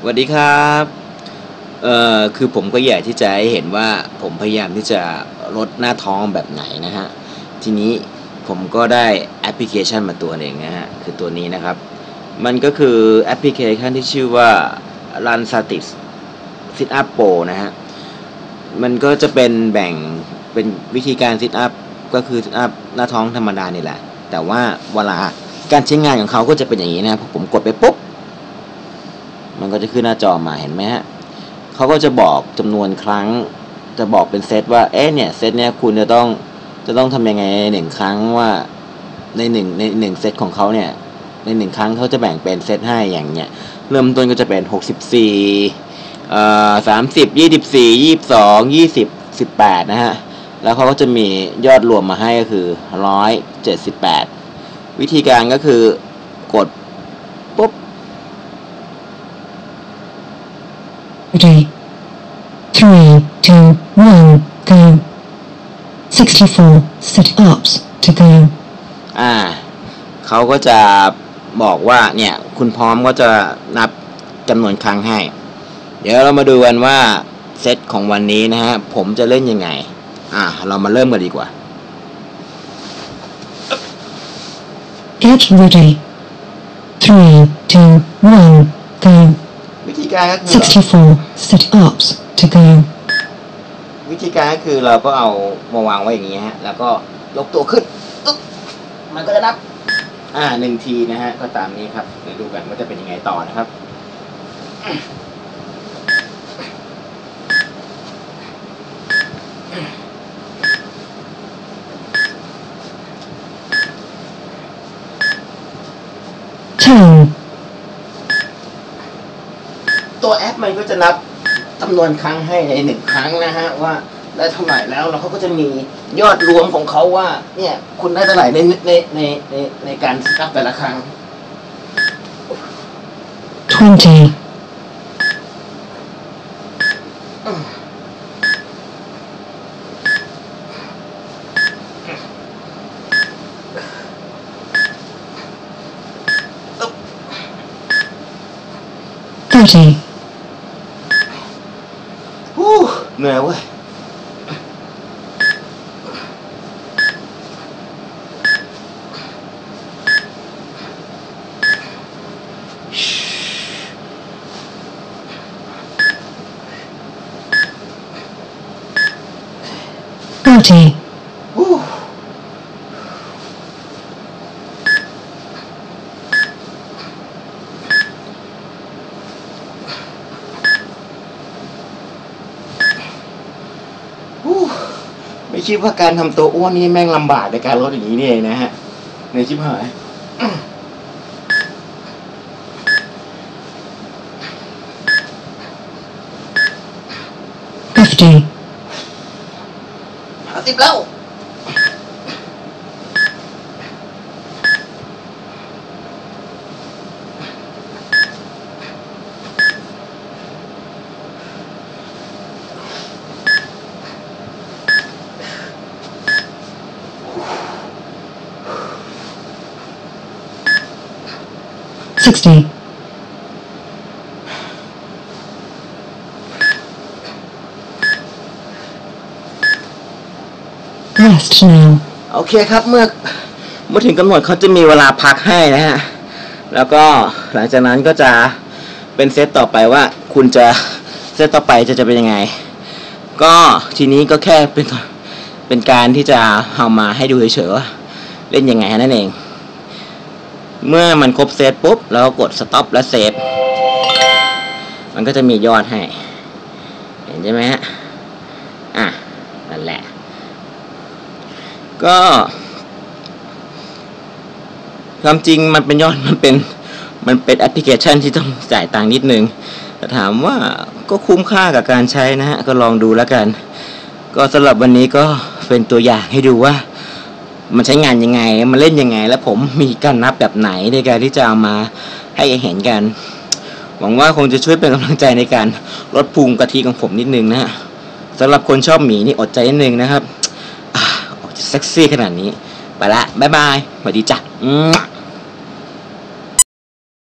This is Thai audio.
สวัสดีครับเอ่อคือผมก็อยากที่จะให้เห็นว่าผมพยายามที่จะลดหน้าท้องแบบไหนนะฮะทีนี้ผมก็ได้แอปพลิเคชันมาตัวหนึ่งนะฮะคือตัวนี้นะครับ มันก็คือแอปพลิเคชันที่ชื่อว่า Run Static Sit Up Pro นะฮะมันก็จะเป็นแบ่งเป็นวิธีการ Sit Up ก็คือ Sit Up หน้าท้องธรรมดานี่แหละ แต่ว่าเวลาการใช้งานของเขาก็จะเป็นอย่างนี้นะพอผมกดไปปุ๊บ มันก็จะขึ้นหน้าจอมาเห็นไหมฮะเขาก็จะบอกจำนวนครั้ง จะบอกเป็นเซตว่าเอ๊ะเนี่ยเซตเนี้ยคุณจะต้องจะต้องทำยังไงหนึ่งครั้งว่าในหนึ่งในหนึ่งเซตของเขาเนี่ยในหนึ่งครั้งเขาจะแบ่งเป็นเซตให้อย่างเนี้ยเริ่มต้นก็จะเป็นหกสิบสี่เอ่อสามสิบยี่สิบสี่ยี่สิบสองยี่สิบสิบแปดนะฮะแล้วเขาก็จะมียอดรวมมาให้ก็คือร้อยเจ็ดสิบแปดวิธีการก็คือกดปุ๊บ Ready. Three, two, one, go. 64 sit ups to go. อ่าเขาก็จะบอกว่าเนี่ย คุณพร้อมก็จะนับจำนวนครั้งให้ เดี๋ยวเรามาดูกันว่า เซตของวันนี้นะฮะ ผมจะเล่นยังไง อ่า เรามาเริ่มกันดีกว่า Get ready. Three, two, one, go. วิธีการก็คือ 64 sit ups to go. วิธีการก็คือเราก็เอามาวางไว้อย่างนี้ฮะ แล้วก็ยกตัวขึ้นอึ๊บมันก็จะนับ อ่าหนึ่งทีนะฮะ ก็ตามนี้ครับ เดี๋ยวดูกันว่าจะเป็นยังไงต่อนะครับ Ten, ตัวแอปมันก็จะนับจำนวนครั้งให้ในหนึ่งครั้งนะฮะว่าได้เท่าไหร่แล้วแล้วเขาก็จะมียอดรวมของเขาว่า เนี่ย คุณได้เท่าไหร่ในในในในในการนับแต่ละครั้ง twenty, 30, ฮู้เหนื่อยเว้ย thirty, ฮู้ฮู้ ไม่คิดว่าการทำตัวอ้วนนี่แม่งลำบากในการลดอย่างนี้นี่เองนะฮะในชิบหาย fifty, ห้าสิบแล้ว sixty, rest now. โอเคครับเมื่อเมื่อถึงกำหนดเขาจะมีเวลาพักให้นะฮะ แล้วก็หลังจากนั้นก็จะเป็นเซตต่อไปว่าคุณจะเซตต่อไปจะจะเป็นยังไง ก็ทีนี้ก็แค่เป็นเป็นการที่จะเอามาให้ดูเฉยๆว่าเล่นยังไงนั่นเอง เมื่อมันครบเซตปุ๊บแล้วก็กดสต็อปและเซฟมันก็จะมียอดให้ เห็นใช่ไหมฮะ อะ นั่นแหละ ก็ความจริงมันเป็นยอดมันเป็นมันเป็นแอปพลิเคชันที่ต้องจ่ายตังค์นิดนึง แต่ถามว่าก็คุ้มค่ากับการใช้นะฮะ ก็ลองดูแล้วกัน ก็สำหรับวันนี้ก็เป็นตัวอย่างให้ดูว่า มันใช้งานยังไง มันเล่นยังไง และผมมีการนับแบบไหนในการที่จะเอามาให้เห็นกัน หวังว่าคงจะช่วยเป็นกำลังใจในการลดภูมิกะทิของผมนิดนึงนะฮะสำหรับคนชอบหมีนี่อดใจนิดนึงนะครับออกจะเซ็กซี่ขนาดนี้ ไปละ บ๊ายบายสวัสดีจ้ะ